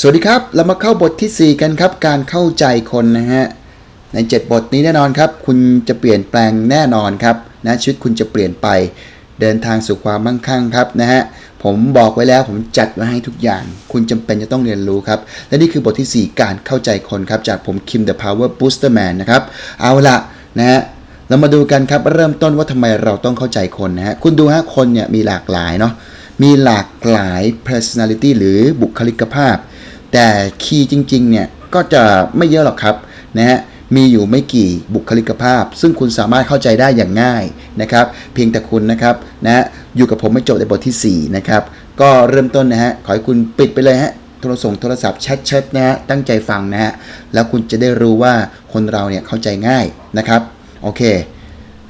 สวัสดีครับ เรามาเข้าบททีสี่ 4 กันครับ การเข้าใจคนนะฮะ ใน 7 บทนี้แน่นอนครับ คุณจะเปลี่ยนแปลงแน่นอนครับนะชีวิตคุณจะเปลี่ยนไป เดินทางสู่ความมั่งคั่งครับนะฮะ ผมบอกไว้แล้วผมจัดไว้ให้ทุกอย่าง คุณจำเป็นจะต้องเรียนรู้ครับ และนี่คือบทที่ 4 การเข้าใจคนครับ จากผมคิม The Power Booster Man นะครับ เอาละนะฮะเรามาดูกันครับ เริ่มต้นว่าทำไมเราต้องเข้าใจคนนะฮะ คุณดูฮะคนเนี่ยมีหลากหลายเนาะ มีหลากหลาย personality หรือบุคลิกภาพ แต่คีย์จริงๆเนี่ยก็จะไม่เยอะหรอกครับนะฮะมีอยู่ไม่กี่บุคลิกภาพ ซึ่งคุณสามารถเข้าใจได้อย่างง่ายนะครับ เพียงแต่คุณนะครับนะฮะอยู่กับผมไม่จบในบทที่ 4 นะครับ ก็เริ่มต้นนะฮะขอให้คุณปิดไปเลยฮะโทรส่งโทรศัพท์แชทๆนะฮะตั้งใจฟังนะฮะแล้วคุณจะได้รู้ว่าคนเราเนี่ยเข้าใจง่ายนะครับโอเค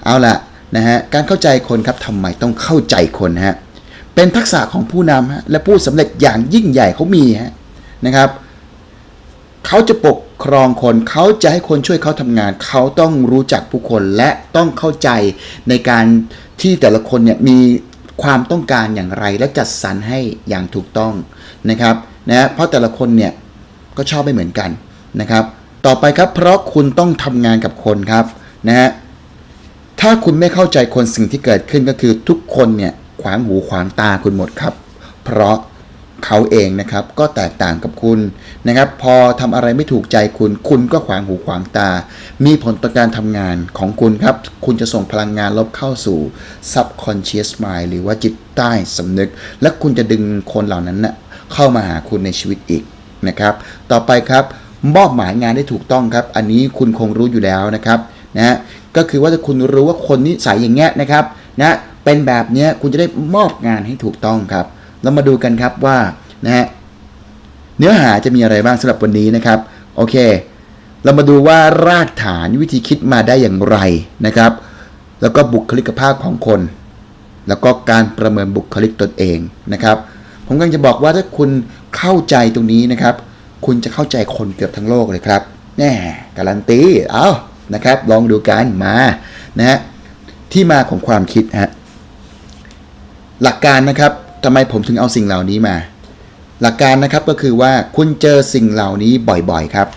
เอาละนะฮะการเข้าใจคนครับทำไมต้องเข้าใจคนฮะเป็นทักษะของผู้นำฮะและผู้สำเร็จอย่างยิ่งใหญ่เขามีฮะ นะครับเขาจะปกครองคนเขาจะให้คนช่วยเขาทำงาน เขาต้องรู้จักผู้คนและต้องเข้าใจในการที่แต่ละคนเนี่ยมีความต้องการอย่างไรและจัดสรรให้อย่างถูกต้องนะครับนะเพราะแต่ละคนเนี่ยก็ชอบไม่เหมือนกันนะครับ ต่อไปครับเพราะคุณต้องทำงานกับคนครับนะฮะถ้าคุณไม่เข้าใจคนสิ่งที่เกิดขึ้นก็คือทุกคนเนี่ยขวางหูขวางตาคุณหมดครับ เพราะ เขาเองนะครับก็แตกต่างกับคุณนะครับ พอทำอะไรไม่ถูกใจคุณ คุณก็ขวางหูขวางตา มีผลต่อการทำงานของคุณครับ คุณจะส่งพลังงานลบเข้าสู่ subconscious mind หรือว่าจิตใต้สำนึก และคุณจะดึงคนเหล่านั้นนะ่ะเข้ามาหาคุณในชีวิตอีกนะครับ ต่อไปครับมอบหมายงานได้ถูกต้องครับ อันนี้คุณคงรู้อยู่แล้วนะครับนะฮะก็คือว่าถ้าคุณรู้ว่าคนนิสัยอย่างเงี้ยนะครับนะเป็นแบบเนี้ยคุณจะได้มอบงานให้ถูกต้องครับ เรามาดูกันครับว่านะฮะเนื้อหาจะมีอะไรบ้างสำหรับวันนี้นะครับ โอเค เรามาดูว่ารากฐานวิธีคิดมาได้อย่างไรนะครับ แล้วก็บุคลิกภาพของคน แล้วก็การประเมินบุคลิกตนเองนะครับ ผมกำลังจะบอกว่าถ้าคุณเข้าใจตรงนี้นะครับ คุณจะเข้าใจคนเกือบทั้งโลกเลยครับแน่การันตีเอานะครับ ลองดูกันมานะฮะที่มาของความคิดฮะหลักการนะครับ ทำไมผมถึงเอาสิ่งเหล่านี้มา หลักการนะครับก็คือว่าคุณเจอสิ่งเหล่านี้บ่อยๆครับ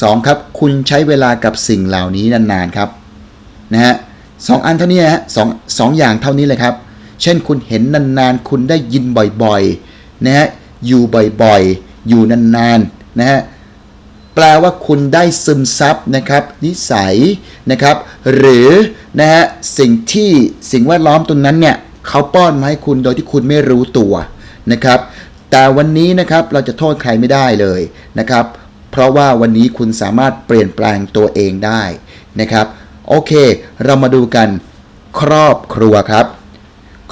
สองครับคุณใช้เวลากับสิ่งเหล่านี้นานๆครับนะฮะสองอันเท่านี้ฮะสองสองอย่างเท่านี้เลยครับ เช่นคุณเห็นนานๆ คุณได้ยินบ่อยๆนะฮะอยู่บ่อยๆ อยู่นานๆนะฮะแปลว่าคุณได้ซึมซับนะครับ นิสัยนะครับ หรือนะฮะสิ่งที่สิ่งแวดล้อมตรงนั้นเนี่ย เขาป้อนมาให้คุณโดยที่คุณไม่รู้ตัวนะครับ แต่วันนี้นะครับเราจะโทษใครไม่ได้เลยนะครับ เพราะว่าวันนี้คุณสามารถเปลี่ยนแปลงตัวเองได้นะครับ โอเค เรามาดูกันครอบครัวครับ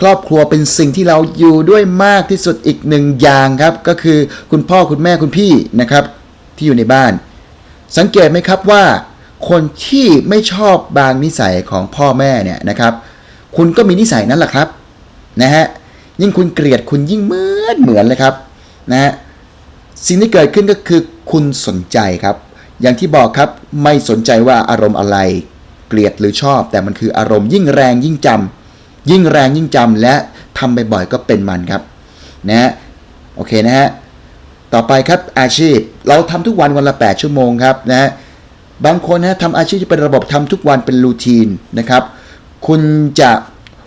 ครอบครัวเป็นสิ่งที่เราอยู่ด้วยมากที่สุดอีกหนึ่งอย่างครับ ก็คือคุณพ่อคุณแม่คุณพี่นะครับที่อยู่ในบ้าน สังเกตไหมครับว่า คนที่ไม่ชอบบางนิสัยของพ่อแม่เนี่ยนะครับ คุณก็มีนิสัยนั้นแหละครับ นะฮะยิ่งคุณเกลียดคุณยิ่งเหมือนเหมือนเลยครับนะฮะสิ่งที่เกิดขึ้นก็คือคุณสนใจครับ อย่างที่บอกครับไม่สนใจว่าอารมณ์อะไร เกลียดหรือชอบ แต่มันคืออารมณ์ยิ่งแรงยิ่งจำยิ่งแรงยิ่งจำและทำบ่อยๆก็เป็นมันครับนะฮะโอเคนะฮะต่อไปครับอาชีพเราทำทุกวันวันละ 8 ชั่วโมงครับนะฮะบางคนนะทำอาชีพที่เป็นระบบทำทุกวันเป็นรูทีนนะครับ คุณจะ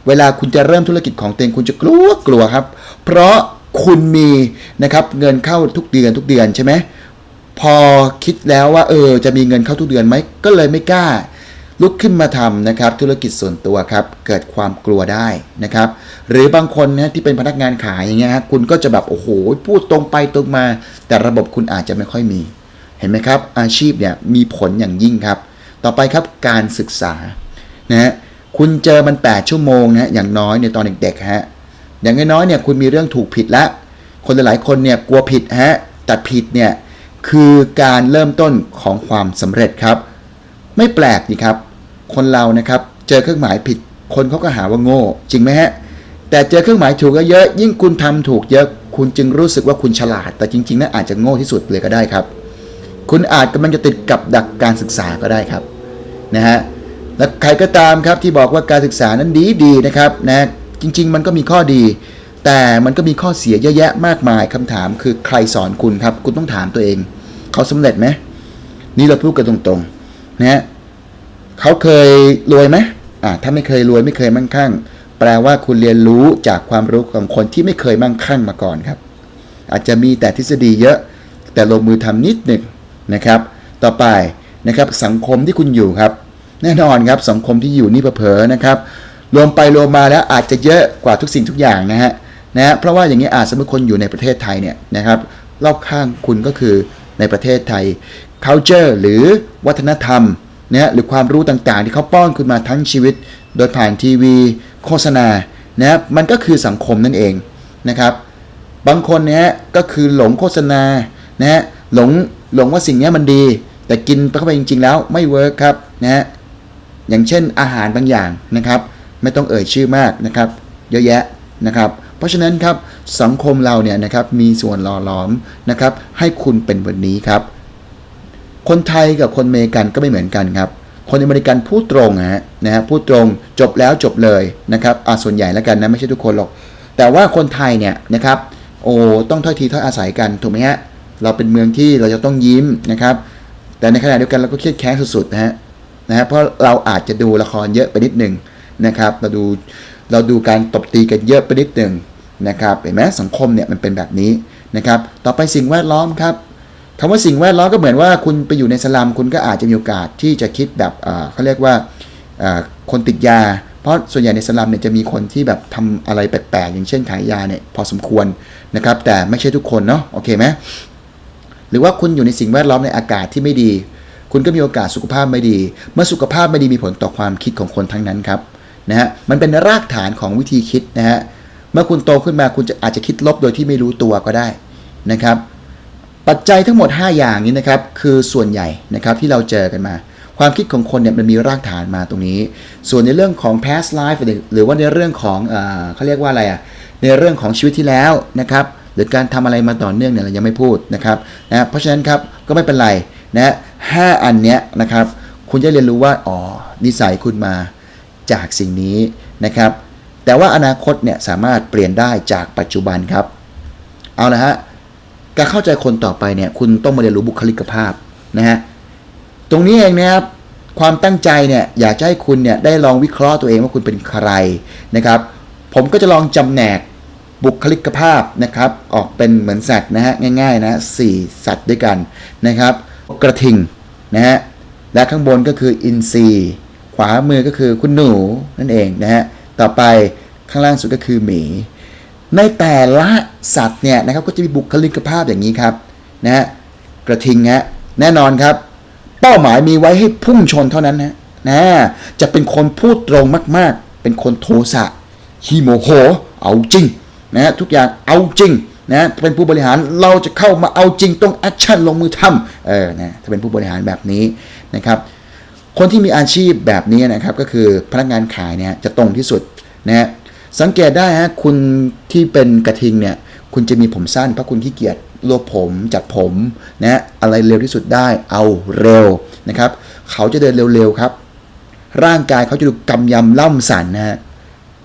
เวลาคุณจะเริ่มธุรกิจของตัวเองคุณจะกลัวกลัวครับ เพราะคุณมีนะครับเงินเข้าทุกเดือนทุกเดือนใช่ไหมพอคิดแล้วว่าเออจะมีเงินเข้าทุกเดือนไหมก็เลยไม่กล้า ลุกขึ้นมาทำนะครับ ธุรกิจส่วนตัวครับ เกิดความกลัวได้นะครับ หรือบางคนนะที่เป็นพนักงานขายอย่างเงี้ยฮะคุณก็จะแบบโอ้โหพูดตรงไปตรงมา แต่ระบบคุณอาจจะไม่ค่อยมี เห็นไหมครับ อาชีพเนี่ยมีผลอย่างยิ่งครับ ต่อไปครับการศึกษานะฮะ คุณเจอมัน 8 ชั่วโมงนะอย่างน้อยในตอนเด็กๆฮะอย่างน้อยๆเนี่ยคุณมีเรื่องถูกผิดละ คนหลายๆคนเนี่ยกลัวผิดฮะแต่ผิดเนี่ยคือการเริ่มต้นของความสำเร็จครับ ไม่แปลกนี่ครับ คนเรานะครับเจอเครื่องหมายผิด คนเขาก็หาว่าโง่ จริงไหมฮะแต่เจอเครื่องหมายถูกเยอะยิ่งคุณทำถูกเยอะคุณจึงรู้สึกว่าคุณฉลาด แต่จริงๆนั้นอาจจะโง่ที่สุดเลยก็ได้ครับ คุณอาจกำลังจะติดกับดักการศึกษาก็ได้ครับนะฮะ และใครก็ตามครับที่บอกว่าการศึกษานั้นดีดีนะครับนะจริง ๆ มันก็มีข้อดี แต่มันก็มีข้อเสียเยอะแยะมากมายคำถามคือใครสอนคุณครับ คุณต้องถามตัวเอง เขาสำเร็จไหมนี่เราพูดกันตรงๆนะฮะเขาเคยรวยไหมอ่าถ้าไม่เคยรวยไม่เคยมั่งคั่ง แปลว่าคุณเรียนรู้จากความรู้ของคนที่ไม่เคยมั่งคั่งมาก่อนครับ อาจจะมีแต่ทฤษฎีเยอะ แต่ลงมือทำนิดหนึ่งนะครับ ต่อไปนะครับสังคมที่คุณอยู่ครับ แน่นอนครับสังคมที่อยู่นี่เผลอนะครับรวมไปรวมมาแล้วอาจจะเยอะกว่าทุกสิ่งทุกอย่างนะฮะนะเพราะว่าอย่างนี้อาจสมมติคนอยู่ในประเทศไทยเนี่ยนะครับรอบข้างคุณก็คือในประเทศไทย culture หรือวัฒนธรรมนะฮะหรือความรู้ต่างๆ ที่เขาป้อนคุณมาทั้งชีวิต โดยผ่านทีวี โฆษณานะฮะมันก็คือสังคมนั่นเองนะครับ บางคนเนี่ยก็คือหลงโฆษณานะฮะหลงหลงว่าสิ่งนี้มันดี แต่กินไปเข้าไปจริง ๆ แล้วไม่เวิร์คครับนะฮะ อย่างเช่นอาหารบางอย่างนะครับ ไม่ต้องเอ่ยชื่อมากนะครับ เยอะแยะนะครับ เพราะฉะนั้นครับสังคมเราเนี่ยนะครับมีส่วนหล่อหลอมนะครับ ให้คุณเป็นวันนี้ครับ คนไทยกับคนอเมริกันก็ไม่เหมือนกันครับ คนอเมริกันพูดตรงนะฮะนะฮะพูดตรงจบแล้วจบเลยนะครับอ่าส่วนใหญ่แล้วกันนะไม่ใช่ทุกคนหรอก แต่ว่าคนไทยเนี่ยนะครับโอ้ต้องถ้อยทีถ้อยอาศัยกันถูกไหมฮะเราเป็นเมืองที่เราจะต้องยิ้มนะครับ แต่ในขณะเดียวกันเราก็เครียดแค้นสุดๆนะฮะ นะฮะเพราะเราอาจจะดูละครเยอะไปนิดหนึ่งนะครับ เราดูเราดูการตบตีกันเยอะไปนิดหนึ่งนะครับเห็นไหมสังคมเนี่ยมันเป็นแบบนี้นะครับ ต่อไปสิ่งแวดล้อมครับคำว่าสิ่งแวดล้อมก็เหมือนว่าคุณไปอยู่ในสลัมคุณก็อาจจะมีโอกาสที่จะคิดแบบเขาเรียกว่าคนติดยา เพราะส่วนใหญ่ในสลัมเนี่ยจะมีคนที่แบบทำอะไรแปลกๆ อย่างเช่นขายยาเนี่ยพอสมควรนะครับแต่ไม่ใช่ทุกคนเนาะโอเคไหมหรือว่าคุณอยู่ในสิ่งแวดล้อมในอากาศที่ไม่ดี คุณก็มีโอกาสสุขภาพไม่ดี เมื่อสุขภาพไม่ดีมีผลต่อความคิดของคนทั้งนั้นครับนะฮะมันเป็นรากฐานของวิธีคิดนะฮะเมื่อคุณโตขึ้นมาคุณจะอาจจะคิดลบโดยที่ไม่รู้ตัวก็ได้นะครับ ปัจจัยทั้งหมด 5 อย่างนี้นะครับ คือส่วนใหญ่นะครับที่เราเจอกันมา ความคิดของคนเนี่ยมันมีรากฐานมาตรงนี้ ส่วนในเรื่องของ past life หรือว่าในเรื่องของเอเขาเรียกว่าอะไรอะในเรื่องของชีวิตที่แล้วนะครับหรือการทำอะไรมาต่อเนื่องเนี่ยเรายังไม่พูดนะครับนะเพราะฉะนั้นครับก็ไม่เป็นไรนะ ห้าอันเนี้ยนะครับ คุณจะเรียนรู้ว่า อ๋อ นิสัยคุณมาจากสิ่งนี้นะครับ แต่ว่าอนาคตเนี่ยสามารถเปลี่ยนได้จากปัจจุบันครับ เอาละฮะ การเข้าใจคนต่อไปเนี่ย คุณต้องมาเรียนรู้บุคลิกภาพนะฮะ ตรงนี้เองนะครับ ความตั้งใจเนี่ย อยากจะให้คุณเนี่ยได้ลองวิเคราะห์ตัวเองว่าคุณเป็นใครนะครับ ผมก็จะลองจำแนกบุคลิกภาพนะครับ ออกเป็นเหมือนสัตว์นะฮะง่ายๆนะสี่สัตว์ด้วยกันนะครับ กระทิง นะฮะและข้างบนก็คืออินทรีขวามือก็คือคุณหนูนั่นเองนะฮะต่อไปข้างล่างสุดก็คือหมี ในแต่ละสัตว์เนี่ยนะครับก็จะมีบุคลิกภาพอย่างนี้ครับนะฮะกระทิงฮะแน่นอนครับ เป้าหมายมีไว้ให้พุ่งชนเท่านั้นนะนะจะเป็นคนพูดตรงมาก ๆ เป็นคนโทสะขี้โมโห เอาจริงนะฮะทุกอย่างเอาจริง นะเป็นผู้บริหารเราจะเข้ามาเอาจริงต้องแอคชั่นลงมือทำเออนะถ้าเป็นผู้บริหารแบบนี้นะครับ คนที่มีอาชีพแบบนี้นะครับก็คือพนักงานขายเนี่ยจะตรงที่สุดนะฮะสังเกตได้ฮะคุณที่เป็นกระทิงเนี่ยคุณจะมีผมสั้นเพราะคุณขี้เกียจรวบผมจัดผมนะฮะอะไรเร็วที่สุดได้เอาเร็วนะครับ เขาจะเดินเร็วๆครับ ร่างกายเขาจะดูกำยำล่ำสันนะฮะ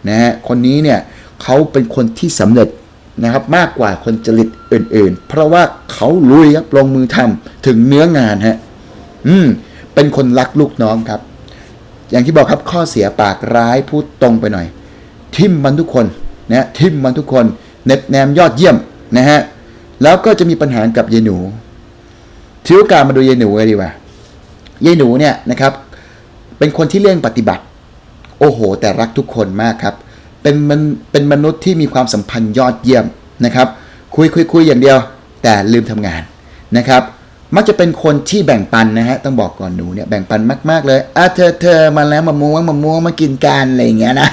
นะฮะคนนี้เนี่ยเขาเป็นคนที่สำเร็จ นะครับมากกว่าคนจริตอื่นๆ เพราะว่าเขาลุยครับลงมือทำถึงเนื้องานฮะอืมเป็นคนรักลูกน้องครับ อย่างที่บอกครับข้อเสียปากร้ายพูดตรงไปหน่อย ทิมมันทุกคนนะทิมมันทุกคนเน็บแนมยอดเยี่ยมนะฮะแล้วก็จะมีปัญหากับยายหนูถือโอกาสมาดูยายหนูเลยดีกว่ายายหนูเนี่ยนะครับ เป็นคนที่เลี่ยงปฏิบัติ โอ้โห แต่รักทุกคนมากครับ เป็นมันเป็นมนุษย์ที่มีความสัมพันธ์ยอดเยี่ยมนะครับ คุยคุยคุยอย่างเดียว แต่ลืมทำงานนะครับ มักจะเป็นคนที่แบ่งปันนะฮะต้องบอกก่อนหนูเนี่ยแบ่งปันมากๆเลยอะเธอเธอมาแล้วมะม่วงมะม่วงมากินกันอะไรอย่างเงี้ยนะ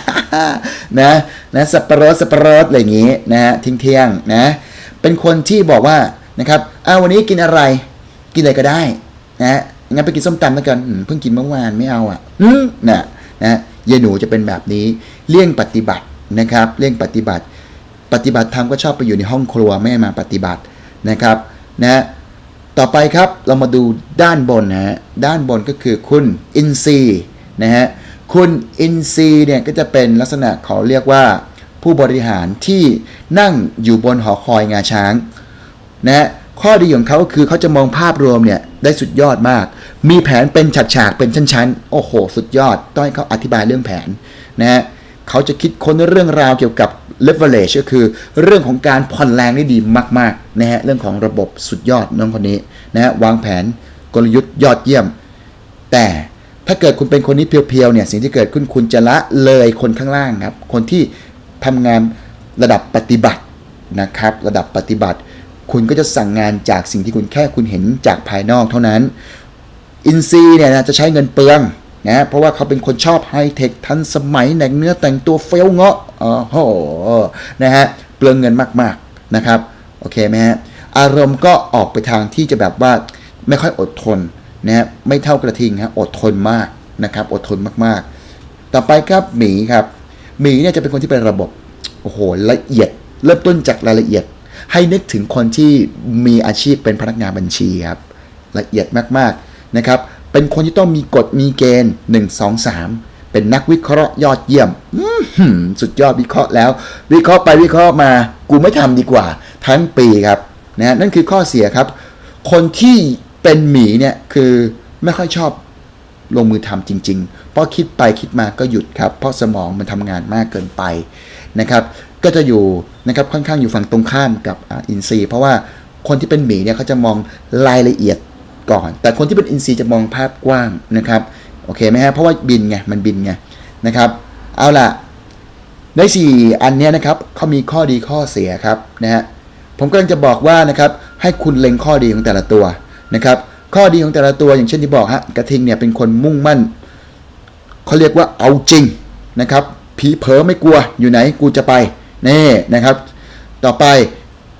นะนะสับปะรดสับปะรดอะไรอย่างงี้นะฮะทิ้งเที่ยงนะเป็นคนที่บอกว่านะครับอ้าววันนี้กินอะไร กินอะไรก็ได้นะงั้นไปกินส้มตำแล้วกันเพิ่งกินเมื่อวานไม่เอาอะอืมนะนะ ยายหนูจะเป็นแบบนี้ เลี่ยงปฏิบัตินะครับ เลี่ยงปฏิบัติ ปฏิบัติธรรมก็ชอบไปอยู่ในห้องครัวไม่มาปฏิบัตินะครับนะต่อไปครับเรามาดูด้านบนนะฮะด้านบนก็คือคุณอินซีนะฮะคุณอินซีเนี่ยก็จะเป็นลักษณะเขาเรียกว่าผู้บริหารที่นั่งอยู่บนหอคอยงาช้างนะฮะ ข้อดีของเขาคือเขาจะมองภาพรวมเนี่ยได้สุดยอดมาก มีแผนเป็นฉากๆเป็นชั้นๆ โอ้โห สุดยอด ต้องให้เขาอธิบายเรื่องแผนนะฮะเขาจะคิดค้นเรื่องราวเกี่ยวกับ leverage ก็คือเรื่องของการผ่อนแรงได้ดีมากๆนะฮะเรื่องของระบบสุดยอดน้องคนนี้นะฮะวางแผนกลยุทธ์ยอดเยี่ยม แต่ถ้าเกิดคุณเป็นคนนี้เพียวๆเนี่ยสิ่งที่เกิดขึ้นคุณจะละเลยคนข้างล่างครับคนที่ทำงานระดับปฏิบัตินะครับ ระดับปฏิบัติ คุณก็จะสั่งงานจากสิ่งที่คุณแค่คุณเห็นจากภายนอกเท่านั้น อินซีเนี่ยนะจะใช้เงินเปลืองนะเพราะว่าเขาเป็นคนชอบไฮเทคทันสมัยแต่งเนื้อแต่งตัวเฟลเงาะอ๋อโหนะฮะเปลืองเงินมากๆนะครับโอเคไหมฮะอารมณ์ก็ออกไปทางที่จะแบบว่าไม่ค่อยอดทนนะฮะไม่เท่ากระทิงฮะอดทนมากนะครับอดทนมากๆ ต่อไปครับหมีครับหมีเนี่ยจะเป็นคนที่เป็นระบบโอ้โหละเอียด เริ่มต้นจากรายละเอียด ให้นึกถึงคนที่มีอาชีพเป็นพนักงานบัญชีครับละเอียดมากๆนะครับเป็นคนที่ต้องมีกฎมีเกณฑ์ 1 2 3 เป็นนักวิเคราะห์ยอดเยี่ยมสุดยอดวิเคราะห์แล้ว วิเคราะห์ไปวิเคราะห์มากูไม่ทำดีกว่า ทั้งปีครับนะนั่นคือข้อเสียครับ คนที่เป็นหมีเนี่ยคือไม่ค่อยชอบลงมือทำจริง ๆ เพราะคิดไปคิดมาก็หยุดครับ เพราะสมองมันทำงานมากเกินไปนะครับก็จะอยู่นะครับค่อนข้างอยู่ฝั่งตรงข้ามกับอินซีย์เพราะว่าคนที่เป็นหมีเนี่ยเขาจะมองรายละเอียดก่อน แต่คนที่เป็นอินซีย์จะมองภาพกว้างนะครับโอเคไหมฮะเพราะว่าบินไงมันบินไงนะครับเอาล่ะใน4อันนี้นะครับเขามีข้อดีข้อเสียครับนะฮะผมกำลังจะบอกว่านะครับให้คุณเล็งข้อดีของแต่ละตัวนะครับข้อดีของแต่ละตัวอย่างเช่นที่บอกฮะกระทิงเนี่ยเป็นคนมุ่งมั่นเขาเรียกว่าเอาจริงนะครับผีเผลอไม่กลัวอยู่ไหนกูจะไป นี่นะครับ ต่อไป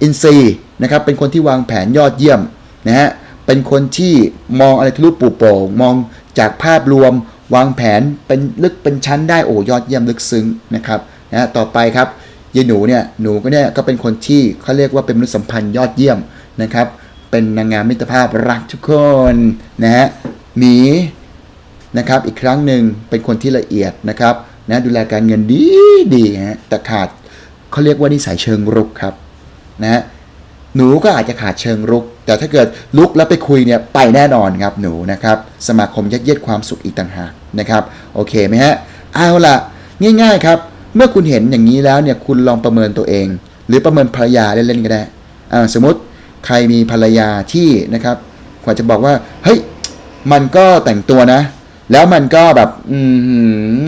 อินซีนะครับเป็นคนที่วางแผนยอดเยี่ยมนะฮะเป็นคนที่มองอะไรทะลุปูโป่งมองจากภาพรวมวางแผนเป็นลึกเป็นชั้นได้โอ้ยอดเยี่ยมลึกซึ้งนะครับนะฮะต่อไปครับยายหนูเนี่ยหนูก็เนี่ยก็เป็นคนที่เขาเรียกว่าเป็นมนุษยสัมพันธ์ยอดเยี่ยมนะครับ เป็นนางงามมิตรภาพรักทุกคนนะฮะหมีนะครับอีกครั้งหนึ่งเป็นคนที่ละเอียดนะครับนะดูแลการเงินดีดีฮะแต่ขาด เขาเรียกว่านิสัยเชิงรุกครับนะฮะหนูก็อาจจะขาดเชิงรุก แต่ถ้าเกิดลุกแล้วไปคุยเนี่ยไปแน่นอนครับหนูนะครับสมาคมยัดเยียดความสุขอีกต่างหากนะครับโอเคไหมฮะเอาล่ะง่าย ๆครับ เมื่อคุณเห็นอย่างนี้แล้วเนี่ยคุณลองประเมินตัวเอง หรือประเมินภรรยาเล่นๆก็ได้อ่าสมมติใครมีภรรยาที่นะครับกว่าจะบอกว่าเฮ้ยมันก็แต่งตัวนะ แล้วมันก็แบบอื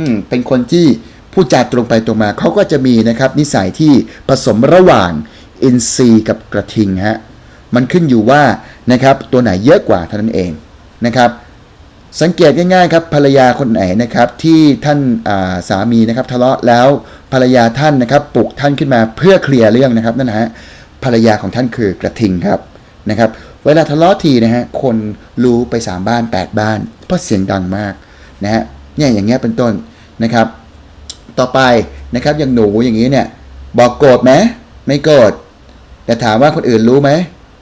มเป็นคนที่ พูดจาตรงไปตรงมาเขาก็จะมีนะครับนิสัยที่ผสมระหว่างอินทรีย์กับกระทิงฮะมันขึ้นอยู่ว่านะครับตัวไหนเยอะกว่าเท่านั้นเองนะครับสังเกตง่ายๆครับภรรยาคนไหนนะครับที่ท่านาสามีนะครับทะเลาะแล้วภรรยาท่านนะครับปลุกท่านขึ้นมาเพื่อเคลียร์เรื่องนะครับนั่นนะฮะภรรยาของท่านคือกระทิงครับนะครับเวลาทะเลาะทีนะฮะคนรู้ไป 3 บ้าน 8 บ้าน เพราะเสียงดังมากนะฮะเนี่ยอย่างเงี้ยเป็นต้นนะครับ ต่อไปนะครับ อย่างหนูอย่างนี้เนี่ย บอกโกรธไหมไม่โกรธแต่ถามว่าคนอื่นรู้ไหม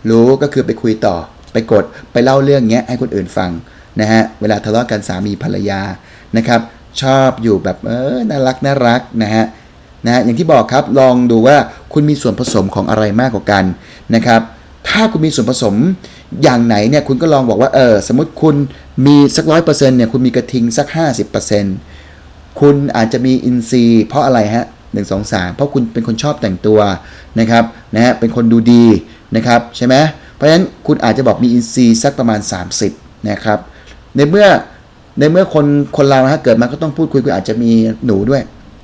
รู้ก็คือไปคุยต่อ ไปกดไปเล่าเรื่องเงี้ยให้คนอื่นฟังนะฮะเวลาทะเลาะกันสามีภรรยานะครับ ชอบอยู่แบบเออน่ารักน่ารักนะฮะนะฮะอย่างที่บอกครับลองดูว่าคุณมีส่วนผสมของอะไรมากกว่ากันนะครับ ถ้าคุณมีส่วนผสมอย่างไหนเนี่ยคุณก็ลองบอกว่าเออสมมติคุณมีสักร้อยเปอร์เซ็นต์เนี่ยคุณมีกระทิงสักห้าสิบเปอร์เซ็นต์ คุณอาจจะมีอินซีย์ เพราะอะไรฮะหนึ่งสองสามเพราะคุณเป็นคนชอบแต่งตัวนะครับนะฮะเป็นคนดูดีนะครับใช่ไหมเพราะฉะนั้นคุณอาจจะบอกมีอินซีย์สักประมาณ 30นะครับในเมื่อในเมื่อคนคนเราฮะเกิดมาก็ต้องพูดคุยคุณอาจจะมีหนูด้วย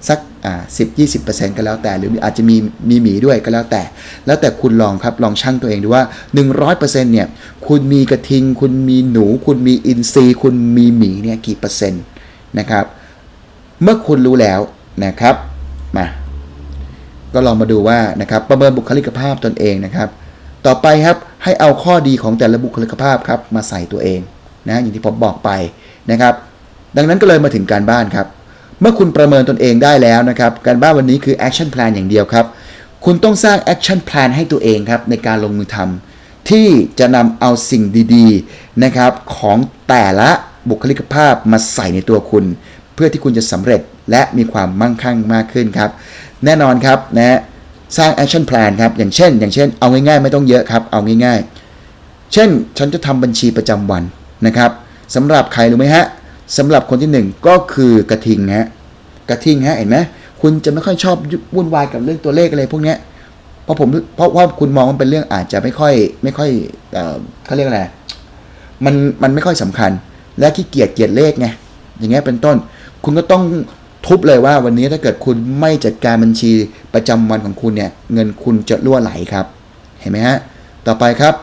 สักอ่าสิบยี่สิบเปอร์เซ็นต์ก็แล้วแต่ หรืออาจจะมีมีหมีด้วยก็แล้วแต่ แล้วแต่คุณลองครับลองชั่งตัวเองดูว่า100%เนี่ยคุณมีกระทิง คุณมีหนู คุณมีอินทรีย์ คุณมีหมีเนี่ยกี่เปอร์เซ็นต์นะครับ เมื่อคุณรู้แล้วนะครับมาก็ลองมาดูว่านะครับประเมินบุคลิกภาพตนเองนะครับ ต่อไปครับให้เอาข้อดีของแต่ละบุคลิกภาพครับมาใส่ตัวเองนะอย่างที่ผมบอกไปนะครับ ดังนั้นก็เลยมาถึงการบ้านครับ เมื่อคุณประเมินตนเองได้แล้วนะครับ การบ้านวันนี้คือ action plan อย่างเดียวครับคุณต้องสร้าง action plan ให้ตัวเองครับในการลงมือทำที่จะนำเอาสิ่งดีๆนะครับของแต่ละบุคลิกภาพมาใส่ในตัวคุณ เพื่อที่คุณจะสำเร็จและมีความมั่งคั่งมากขึ้นครับ แน่นอนครับนะสร้าง action plan ครับอย่างเช่น อย่างเช่นเอาง่ายๆ ไม่ต้องเยอะครับเอาง่ายๆ เช่นฉันจะทำบัญชีประจำวันนะครับสำหรับใครรู้ไหมฮะสำหรับคนที่หนึ่งก็คือกระทิงฮะกระทิงฮะเห็นไหมคุณจะไม่ค่อยชอบวุ่นวายกับเรื่องตัวเลขอะไรพวกนี้เพราะผมเพราะว่าคุณมองว่าเป็นเรื่องอาจจะไม่ค่อยไม่ค่อยเอ่อเขาเรียกอะไรมันมันไม่ค่อยสำคัญ และขี้เกียจเกียจเลขไงอย่างเงี้ยเป็นต้น คุณก็ต้องทุบเลยว่าวันนี้ถ้าเกิดคุณไม่จัดการบัญชีประจำวันของคุณเนี่ยเงินคุณจะรั่วไหลครับ เห็นไหมฮะต่อไปครับ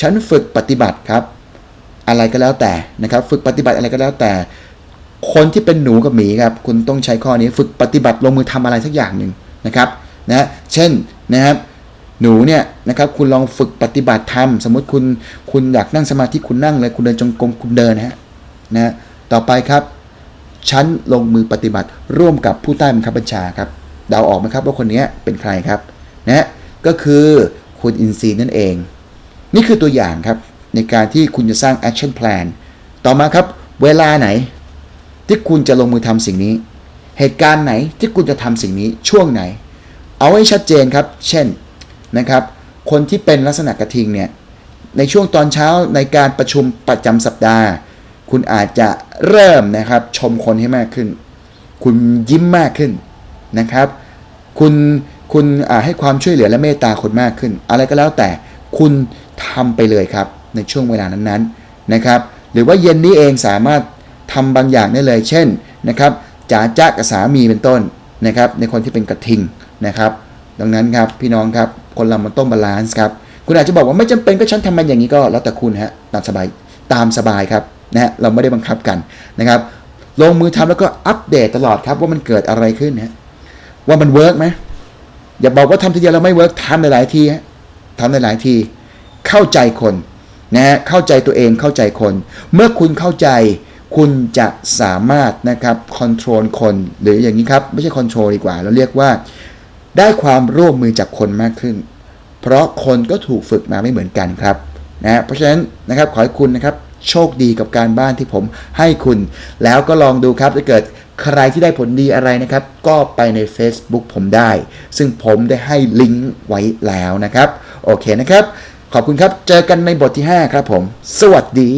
ฉันฝึกปฏิบัติครับ อะไรก็แล้วแต่นะครับฝึกปฏิบัติอะไรก็แล้วแต่ คนที่เป็นหนูกับหมีครับคุณต้องใช้ข้อนี้ฝึกปฏิบัติลงมือทำอะไรสักอย่างหนึ่งนะครับนะเช่นนะครับหนูเนี่ยนะครับคุณลองฝึกปฏิบัติธรรมสมมติคุณคุณอยากนั่งสมาธิคุณนั่งเลยคุณเดินจงกรมคุณเดินนะฮะนะต่อไปครับ ฉันลงมือปฏิบัติร่วมกับผู้ใต้บังคับบัญชาครับเดาออกไหมครับว่าคนนี้เป็นใครครับนะก็คือคุณอินซีนั่นเอง นี่คือตัวอย่างครับ ในการที่คุณจะสร้าง action plan ต่อมาครับ เวลาไหน ที่คุณจะลงมือทำสิ่งนี้ เหตุการณ์ไหนที่คุณจะทำสิ่งนี้ช่วงไหน เอาให้ชัดเจนครับ เช่นนะครับคนที่เป็นลักษณะกระทิงเนี่ยในช่วงตอนเช้าในการประชุมประจำสัปดาห์ คุณอาจจะเริ่มนะครับชมคนให้มากขึ้น คุณยิ้มมากขึ้นนะครับ คุณคุณให้ความช่วยเหลือและเมตตาคนมากขึ้น อะไรก็แล้วแต่คุณทำไปเลยครับในช่วงเวลานั้นๆนะครับ หรือว่าเย็นนี้เองสามารถทำบางอย่างได้เลย เช่นนะครับจ๋าจ้ากับสามีเป็นต้นนะครับ ในคนที่เป็นกระทิงนะครับ ดังนั้นครับพี่น้องครับคนเรามันต้องบาลานซ์ครับคุณอาจจะบอกว่าไม่จำเป็นก็ฉันทำมันอย่างนี้ก็แล้วแต่คุณฮะตามสบายตามสบายครับ นะฮะเราไม่ได้บังคับกันนะครับ ลงมือทำแล้วก็อัปเดตตลอดครับว่ามันเกิดอะไรขึ้นฮะว่ามันเวิร์กไหมอย่าบอกว่าทำทีเดียวแล้วไม่เวิร์กทำหลายๆทีฮะทำหลายๆที เข้าใจคนนะฮะเข้าใจตัวเองเข้าใจคน เมื่อคุณเข้าใจคุณจะสามารถนะครับคอนโทรลคนหรืออย่างนี้ครับ ไม่ใช่คอนโทรลดีกว่า เราเรียกว่า ได้ความร่วมมือจากคนมากขึ้น เพราะคนก็ถูกฝึกมาไม่เหมือนกันครับนะเพราะฉะนั้นนะครับขอให้คุณนะครับ โชคดีกับการบ้านที่ผมให้คุณ แล้วก็ลองดูครับถ้าเกิดใครที่ได้ผลดีอะไรนะครับ ก็ไปใน Facebook ผมได้ ซึ่งผมได้ให้ลิงก์ไว้แล้วนะครับ โอเคนะครับ ขอบคุณครับ เจอกันในบทที่ 5 ครับผม สวัสดี